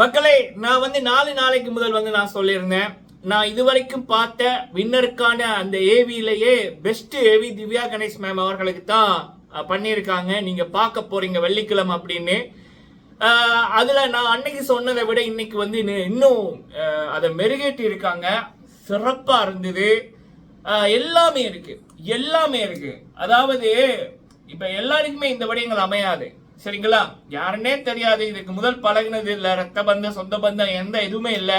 மக்களே நான் வந்து நாலு நாளைக்கு முதல் வந்து நான் சொல்லியிருந்தேன். நான் இதுவரைக்கும் பார்த்த வின்னருக்கான அந்த ஏவியிலேயே best A V Divya Ganesh ma'am அவர்களுக்கு தான் பண்ணியிருக்காங்க. நீங்க பார்க்க போறீங்க வெள்ளிக்கிழமை அப்படின்னு. அதுல நான் அன்னைக்கு சொன்னதை விட இன்னைக்கு வந்து இன்னும் இன்னும் அதை மெருகேற்றி இருக்காங்க. சிறப்பா இருந்தது. எல்லாமே இருக்கு. எல்லாமே இருக்கு. அதாவது இப்ப எல்லாருக்குமே இந்த விடயங்கள் அமையாது. சரிங்களா? யாருன்னே தெரியாது. இதுக்கு முதல் பழகினது இல்ல. ரத்த பந்தம் சொந்த பந்தம் எந்த எதுவுமே இல்ல.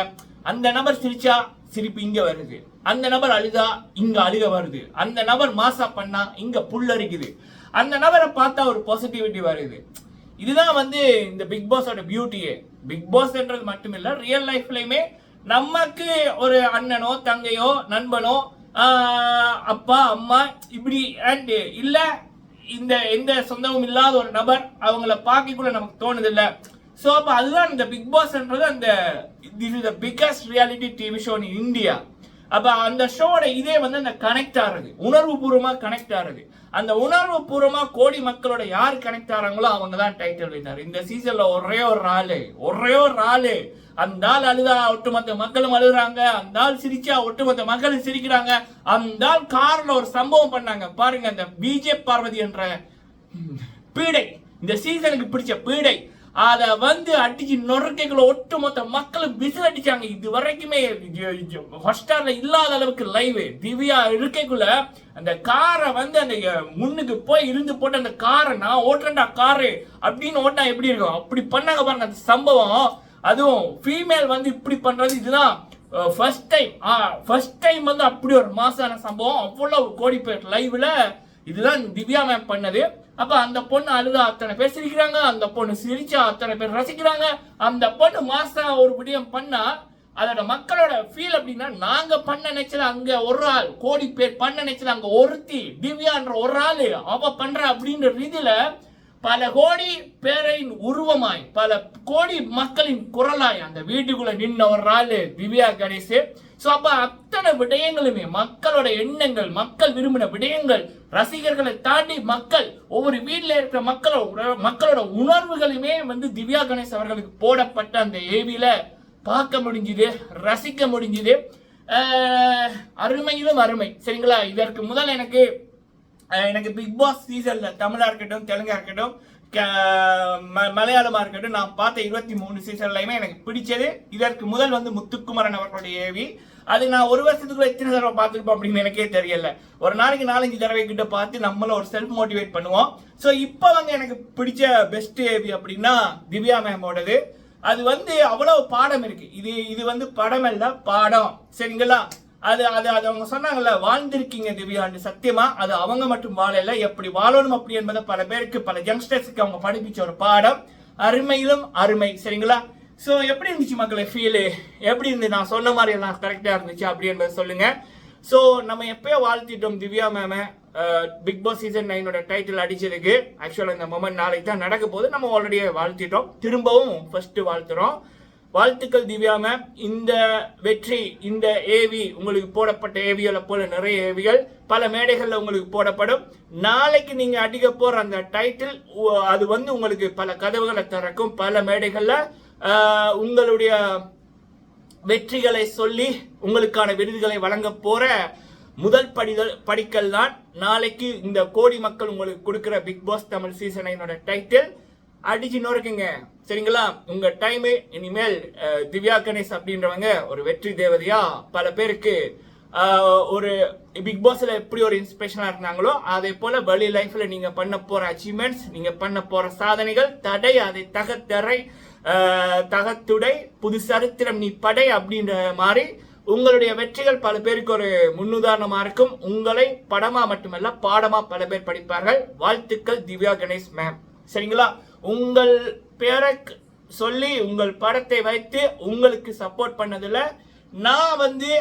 அந்த நபர் சிரிச்சா சிரிப்பு இங்க வருது. அந்த நபர் அழுதா இங்க அழுக வருது. அந்த நபர் மாசா பண்ணா இங்க புல்லரிக்குது அந்த நபரை பார்த்தா ஒரு பாசிட்டிவிட்டி வருது. இதுதான் வந்து இந்த பிக் பாஸோட பியூட்டியே பிக் பாஸ்ன்றது மட்டும் இல்ல ரியல் லைஃப்லயுமே நமக்கு ஒரு அண்ணனோ தங்கையோ நண்பனோ அப்பா அம்மா இப்படி அண்ட் இல்ல இந்த எந்த சொந்தமும் இல்லாத ஒரு நபர் அவங்கள பார்க்க கூட நமக்கு தோணுது இல்ல சோ அப்ப அதுதான் இந்த பிக் பாஸ்ன்றது அந்த this is the biggest reality TV show in India அப்ப அந்த ஷோட இதே வந்து அந்த கனெக்ட் ஆறது உணர்வு பூர்வமா கனெக்ட் ஆறது. அந்த உணர்வு பூர்வமா கோடி மக்களோட யார் கனெக்ட் ஆறாங்களோ அவங்க தான் டைட்டில் வின்னர் இந்த சீசன்ல ஒரே ஒரு ஆளு ஒரே ஒரு ஆளு அந்த ஆள் அழுதா ஒட்டுமொத்த மக்களும் அழுகுறாங்க அந்த ஆள் சிரிச்சா ஒட்டுமொத்த மக்களும் சிரிக்கிறாங்க. அந்த ஆள் கார்ல ஒரு சம்பவம் பண்ணாங்க. பாருங்க அந்த பிஜே பார்வதி என்ற பீடை இந்த சீசனுக்கு பிடிச்ச பீடை. அதை வந்து அடிச்சு நொறுக்கைகளை ஒட்டுமொத்த மக்களும் விசில் அடிச்சாங்க. இது வரைக்குமே ஹாட்ஸ்டார்ல இல்லாத அளவுக்கு லைவ் திவ்யா இருக்கைக்குள்ள அந்த காரை வந்து அந்த முன்னுக்கு போய் இருந்து போட்டு அந்த காரை நான் ஓட்டுறேன்டா காரு அப்படின்னு ஓட்டா எப்படி இருக்கும்? அப்படி பண்ணாங்க பாருங்க அந்த சம்பவம். அதுவும் ஃபீமேல் வந்து இப்படி பண்றது இதுதான். ஃபர்ஸ்ட் டைம் ஃபர்ஸ்ட் டைம் வந்து அப்படி ஒரு மாசான சம்பவம். அவ்வளோ கோடி பேர் லைவ்ல இதுதான் திவ்யா மேம் பண்ணது. அப்ப அந்த பொண்ணு அழுதா அத்தனை பேர் சிரிக்கிறாங்க அந்த பொண்ணு சிரிச்சா அத்தனை பேர் ரசிக்கிறாங்க. அந்த பொண்ணு மாசா ஒரு விடயம் பண்ணா அதோட மக்களோட ஃபீல் அப்படின்னா நாங்க பண்ண நினைச்சல அங்க ஒரு ஆள் கோடி பேர் பண்ண நினைச்சல அங்க ஒருத்தி திவ்யான்ற ஒரு ஆளு அவ பண்ற அப்படின்ற ரீதியில பல கோடி பேரையின் உருவமாய் பல கோடி மக்களின் குரலாய் அந்த வீட்டுக்குள்ள நின்ன ஒரு ஆளு திவ்யா கணேசு. ஸோ அப்போ அத்தனை விடயங்களுமே மக்களோட எண்ணங்கள் மக்கள் விரும்பின விடயங்கள் ரசிகர்களை தாண்டி மக்கள் ஒவ்வொரு வீட்டில் இருக்கிற மக்களோட மக்களோட உணர்வுகளுமே வந்து திவ்யா கணேஷ் அவர்களுக்கு போடப்பட்ட அந்த ஏவியில் பார்க்க முடிஞ்சுது ரசிக்க முடிஞ்சுது. அருமையிலும் அருமை. சரிங்களா? இதற்கு முதல் எனக்கு எனக்கு பிக் பாஸ் சீசன்ல தமிழா இருக்கட்டும் தெலுங்கா இருக்கட்டும் க- ம- மலையாளமா இருக்கட்டும் நான் பார்த்த இருபத்தி மூணு சீசன்லயுமே எனக்கு பிடிச்சது. இதற்கு முதல் வந்து முத்துக்குமரன் அவர்களுடைய ஏவி அது நான் ஒரு வருஷத்துக்குள்ள எத்தனை தடவை பார்த்துருப்போம் அப்படின்னு எனக்கே தெரியல. ஒரு நாளைக்கு நாலஞ்சு தடவை கிட்ட பார்த்து நம்மள ஒரு செல்ஃப் மோட்டிவேட் பண்ணுவோம். ஸோ இப்போ வந்து எனக்கு பிடிச்ச பெஸ்ட் ஏவி அப்படின்னா திவ்யா மேமோடது அது வந்து அவ்வளவு பாடம் இருக்கு. இது இது வந்து படம் அல்ல பாடம். சரிங்களா? அது அது அது அவங்க சொன்னாங்கல்ல வாழ்ந்திருக்கீங்க திவ்யாண்டு சத்தியமா? அது அவங்க மட்டும் வாழல. எப்படி வாழணும் அப்படி என்பதை பல பேருக்கு பல யங்ஸ்டர்ஸுக்கு அவங்க படிப்பிச்ச ஒரு பாடம். அருமையிலும் அருமை சரிங்களா? ஸோ எப்படி இருந்துச்சு மக்களை ஃபீலு எப்படி இருந்து? நான் சொன்ன மாதிரி எல்லாம் கரெக்டாக இருந்துச்சு? அப்படி என்பதை சொல்லுங்க. ஸோ நம்ம எப்பயோ வாழ்த்திட்டோம் Divya ma'am Bigg Boss season நைனோட title அடிச்சதுக்கு. ஆக்சுவலாக இந்த மொமெண்ட் நாளைக்கு தான் நடக்க போது நம்ம ஆல்ரெடி வாழ்த்திட்டோம். திரும்பவும் ஃபர்ஸ்ட் வாழ்த்துறோம். வாழ்த்துக்கள் திவ்யா மேம் இந்த வெற்றி இந்த ஏவி உங்களுக்கு போடப்பட்ட ஏவிகளை போல நிறைய ஏவிகள் பல மேடைகள்ல உங்களுக்கு போடப்படும். நாளைக்கு நீங்க அடிக்க போற அந்த டைட்டில் அது வந்து உங்களுக்கு பல கதவுகளை திறக்கும். பல மேடைகள்ல உங்களுடைய வெற்றிகளை சொல்லி உங்களுக்கான விருதுகளை வழங்க போற முதல் படிதல் படிக்கல் தான். நாளைக்கு இந்த கோடி மக்கள் உங்களுக்கு கொடுக்கிற பிக் பாஸ் தமிழ் சீசன் என்னோட டைட்டில் அடிச்சு நொறுக்குங்க. சரிங்களா? உங்க டைம் இனிமேல் திவ்யா கணேஷ் அப்படின்றவங்க ஒரு வெற்றி தேவதையா பல பேருக்கு ஒரு பிக் பாஸ்ல எப்படி ஒரு இன்ஸ்பிரேஷனா இருந்தாங்களோ அதே போல வழி லைஃப்ல நீங்க பண்ண போற அச்சீவ்மெண்ட்ஸ் நீங்க பண்ண போற சாதனைகள் தடை அதை தகத்தரை தகத்துடை புது சரித்திரம் நீ படை அப்படின்ற மாதிரி உங்களுடைய வெற்றிகள் பல பேருக்கு ஒரு முன்னுதாரணமா இருக்கும். உங்களை படமா மட்டுமல்ல பாடமா பல பேர் படிப்பார்கள். வாழ்த்துக்கள் திவ்யா கணேஷ் மேம் சரிங்களா? உங்கள் பேரை சொல்லி உங்கள் படத்தை வைத்து உங்களுக்கு சப்போர்ட் பண்ணதில் நான் வந்து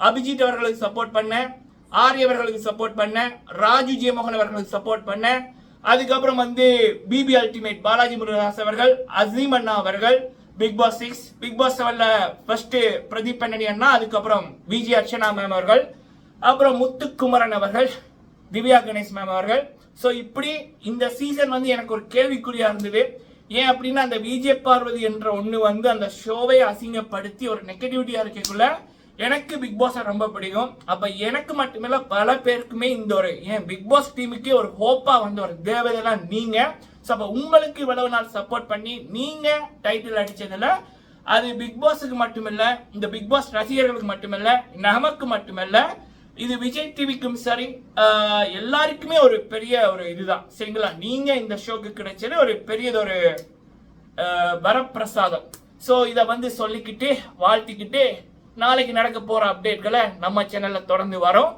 அபிஜித் அவர்களுக்கு சப்போர்ட் பண்ணேன் ஆரிய அவர்களுக்கு சப்போர்ட் பண்ணேன் ராஜு ஜெயமோகன் அவர்களுக்கு சப்போர்ட் பண்ணேன். அதுக்கப்புறம் வந்து பிபி அல்டிமேட் பாலாஜி முருகதாஸ் அவர்கள் அசீம் அண்ணா அவர்கள் Bigg Boss six Bigg Boss செவன்ல ஃபர்ஸ்ட் பிரதீப் பண்ணனி அண்ணா அதுக்கப்புறம் விஜி அர்ச்சனா மேம் அவர்கள் அப்புறம் முத்துக்குமரன் அவர்கள் திவ்யா கணேஷ் மேம் அவர்கள் ஸோ இப்படி இந்த சீசன் வந்து எனக்கு ஒரு கேள்விக்குறியா இருந்தது. ஏன் அப்படின்னா அந்த விஜய பார்வதி என்ற ஒண்ணு வந்து அந்த ஷோவை அசிங்கப்படுத்தி ஒரு நெகட்டிவிட்டியா இருக்கக்குள்ள எனக்கு பிக் பாஸ் ரொம்ப பிடிக்கும். அப்ப எனக்கு மட்டுமில்ல பல பேருக்குமே இந்த ஒரு ஏன் பிக் பாஸ் டீமுக்கே ஒரு ஹோப்பா வந்த ஒரு தேவதெல்லாம் நீங்க. ஸோ அப்ப உங்களுக்கு இவ்வளவு நாள் சப்போர்ட் பண்ணி நீங்க டைட்டில் அடிச்சதுல அது பிக் பாஸுக்கு மட்டுமில்ல இந்த பிக் பாஸ் ரசிகர்களுக்கு மட்டுமில்ல நமக்கு மட்டுமில்ல இது விஜய் டிவிக்கும் சரி எல்லாருக்குமே ஒரு பெரிய ஒரு இதுதான் சரிங்களா? நீங்க இந்த ஷோக்கு கிடைச்சது ஒரு பெரியதொரு வரப்பிரசாதம். ஸோ இதை வந்து சொல்லிக்கிட்டு வாழ்த்திக்கிட்டு நாளைக்கு நடக்க போற அப்டேட்களை நம்ம சேனல்ல தொடர்ந்து வரோம்.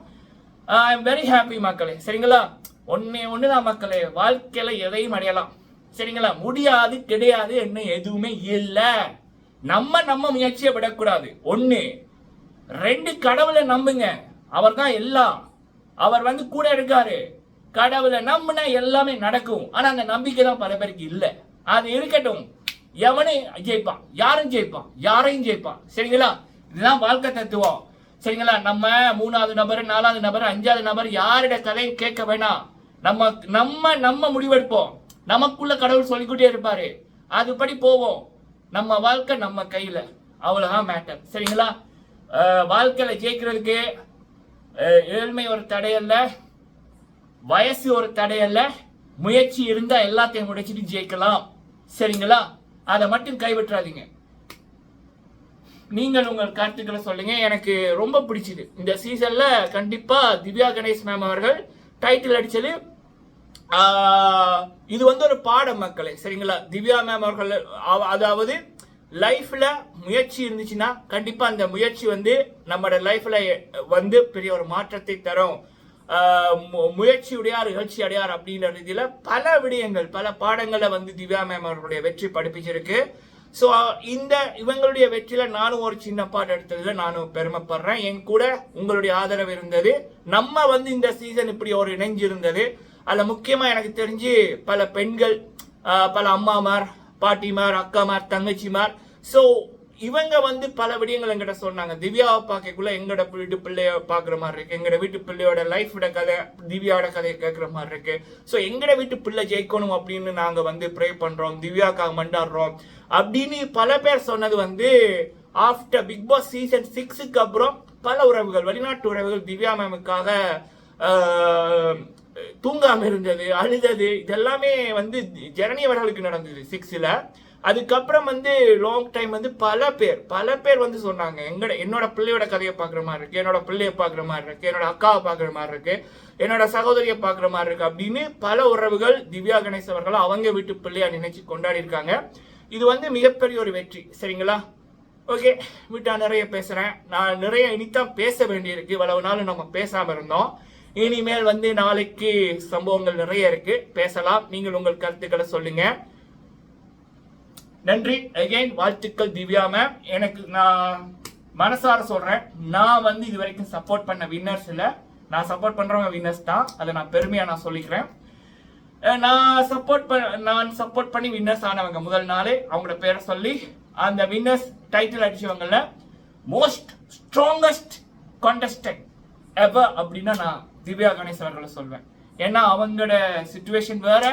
ஐ எம் வெரி ஹாப்பி மக்களே சரிங்களா? ஒன்னே ஒண்ணுதான் மக்களே. வாழ்க்கையில எதையும் அடையலாம் சரிங்களா? முடியாது கிடையாது என்ன எதுவுமே இல்லை. நம்ம நம்ம முயற்சியை விடக்கூடாது. ஒன்று ரெண்டு கடவுளை நம்புங்க. அவர் தான் எல்லாம். அவர் வந்து கூட இருக்காரு. கடவுளை நம்பினா எல்லாமே நடக்கும். ஆனா அந்த நம்பிக்கை தான் பல பேருக்கு இல்லை. அது இருக்கட்டும். எவனே ஜெயிப்பான்? யாரும் ஜெயிப்பான்? யாரையும் ஜெயிப்பான்? சரிங்களா? இதுதான் வாழ்க்கை தத்துவம். சரிங்களா? நம்ம மூணாவது நபர் நாலாவது நபர் அஞ்சாவது நபர் யாரோட கதையும் கேட்க வேணாம். நம்ம நம்ம நம்ம முடிவெடுப்போம். நமக்குள்ள கடவுள் சொல்லிக்கிட்டே இருப்பாரு. அதுபடி போவோம். நம்ம வாழ்க்கை நம்ம கையில. அவ்வளவுதான் மேட்டர் சரிங்களா? வாழ்க்கையில ஜெயிக்கிறதுக்கு ஏழ்மை ஒரு தடையல்ல வயசு ஒரு தடையல்ல முயற்சி இருந்தா எல்லாத்தையும் முடிச்சிட்டு ஜெயிக்கலாம். சரிங்களா? அதை மட்டும் கைவிட்டுறாதீங்க. நீங்கள் உங்கள் கருத்துக்களை சொல்லுங்க. எனக்கு ரொம்ப பிடிச்சது. இந்த சீசன்ல கண்டிப்பா திவ்யா கணேஷ் மேம் அவர்கள் டைட்டில் அடிச்சது இது வந்து ஒரு பாடம் மக்களே சரிங்களா? திவ்யா மேம் அவர்கள் அதாவது லைஃப்ல முயற்சி இருந்துச்சுன்னா கண்டிப்பா அந்த முயற்சி வந்து நம்மளோட லைஃப்ல வந்து பெரிய ஒரு மாற்றத்தை தரும். மு- முயற்சி உடையார் நிகழ்ச்சி அடையார் அப்படின்ற ரீதியில பல விடயங்கள் பல பாடங்களை வந்து திவ்யா மேம் அவர்களுடைய வெற்றி படிப்பிச்சிருக்கு. ஸோ இந்த இவங்களுடைய வெற்றியில நானும் ஒரு சின்ன பாட்டு எடுத்ததுல நானும் பெருமைப்படுறேன். என் கூட உங்களுடைய ஆதரவு இருந்தது. நம்ம வந்து இந்த சீசன் இப்படி ஒரு இணைஞ்சு இருந்தது அதுல முக்கியமா எனக்கு தெரிஞ்சு பல பெண்கள் பல அம்மாமார் பாட்டிமார் அக்காமார் தங்கச்சிமார் ஸோ இவங்க வந்து பல விடயங்கள் எங்கிட்ட சொன்னாங்க. திவ்யாவை பார்க்கக்குள்ள எங்களோட வீட்டு பிள்ளைய பார்க்குற மாதிரி இருக்கு. எங்களோட வீட்டு பிள்ளையோட லைஃபோட கதை திவ்யாவோட கதையை கேட்குற மாதிரி இருக்கு. ஸோ எங்களோட வீட்டு பிள்ளை ஜெயிக்கணும் அப்படின்னு நாங்க வந்து ப்ரே பண்றோம். திவ்யாக்காக மண்டாடுறோம். அப்படின்னு பல பேர் சொன்னது வந்து ஆஃப்டர் பிக் பாஸ் சீசன் சிக்ஸுக்கு அப்புறம் பல உறவுகள் வெளிநாட்டு உறவுகள் திவ்யா மேமுக்காக தூங்காமல் தூங்காம இருந்தது அழுதது இதெல்லாமே வந்து ஜனனி அவர்களுக்கு நடந்தது சிக்ஸ்ல அதுக்கப்புறம் வந்து லாங் டைம் வந்து பல பேர் பல பேர் வந்து சொன்னாங்க எங்கட என்னோட பிள்ளையோட கதையை பார்க்குற மாதிரி இருக்கு என்னோட பிள்ளையை பார்க்குற மாதிரி இருக்கு என்னோட அக்காவை பார்க்குற மாதிரி இருக்கு என்னோட சகோதரியை பார்க்குற மாதிரி இருக்கு அப்படின்னு பல உறவுகள் திவ்யா கணேஷ் அவர்கள் அவங்க வீட்டு பிள்ளையா நினைச்சு கொண்டாடி இருக்காங்க. இது வந்து மிகப்பெரிய ஒரு வெற்றி சரிங்களா? ஓகே வீட்டா நிறைய பேசுறேன். நான் நிறைய இனித்தான் பேச வேண்டியிருக்கு. இவ்வளவு நாள் நம்ம பேசாம இருந்தோம். இனிமேல் வந்து நாளைக்கு சம்பவங்கள் நிறைய இருக்கு. பேசலாம். நீங்கள் உங்கள் கருத்துக்களை சொல்லுங்கள் நன்றி. அகைன் வாழ்த்துக்கள் திவ்யா மேம் எனக்கு நான் மனசார சொல்றேன். நான் வந்து இது வரைக்கும் சப்போர்ட் பண்ண வின்னர்ஸ் இல்ல. நான் சப்போர்ட் பண்றவங்க வின்னர்ஸ் தான். அதை நான் பெருமையா நான் சொல்லிக்கிறேன். நான் சப்போர்ட் நான் சப்போர்ட் பண்ணி வின்னர்ஸ் ஆனவங்க முதல் நாளே அவங்களோட பேரை சொல்லி அந்த வின்னர்ஸ் டைட்டில் அடிச்சவங்கள மோஸ்ட் ஸ்ட்ராங்கஸ்ட் கான்டெஸ்டன்ட் எவர் அப்படின்னா நான் திவ்யா கணேஷ் அவர்களை சொல்வேன். ஏன்னா அவங்களோட சுச்சுவேஷன் வேற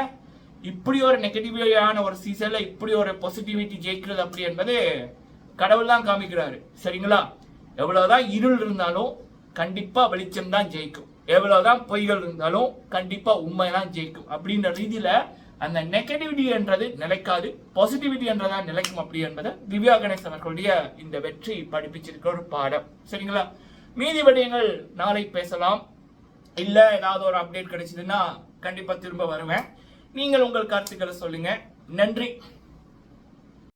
இப்படி ஒரு நெகட்டிவான ஒரு சீசன்ல இப்படி ஒரு பாசிட்டிவிட்டி ஜெயிக்கிறது அப்படி என்பது கடவுள் தான் காமிக்கிறாரு. சரிங்களா? எவ்வளவுதான் இருள் இருந்தாலும் கண்டிப்பா வெளிச்சம் தான் ஜெயிக்கும். எவ்வளவுதான் பொய்கள் இருந்தாலும் கண்டிப்பா உண்மை தான் ஜெயிக்கும். அப்படின்ற ரீதியில அந்த நெகட்டிவிட்டி என்றது நிலைக்காது பாசிட்டிவிட்டி என்றதான் நிலைக்கும் அப்படி என்பதை திவ்யா கணேஷ் அவர்களுடைய இந்த வெற்றி படிப்பிச்சிருக்கிற ஒரு பாடம். சரிங்களா? மீதி விடயங்கள் நாளை பேசலாம். இல்ல ஏதாவது ஒரு அப்டேட் கிடைச்சதுன்னா கண்டிப்பா திரும்ப வருவேன். நீங்கள் உங்கள் கருத்துக்களை சொல்லுங்க. நன்றி.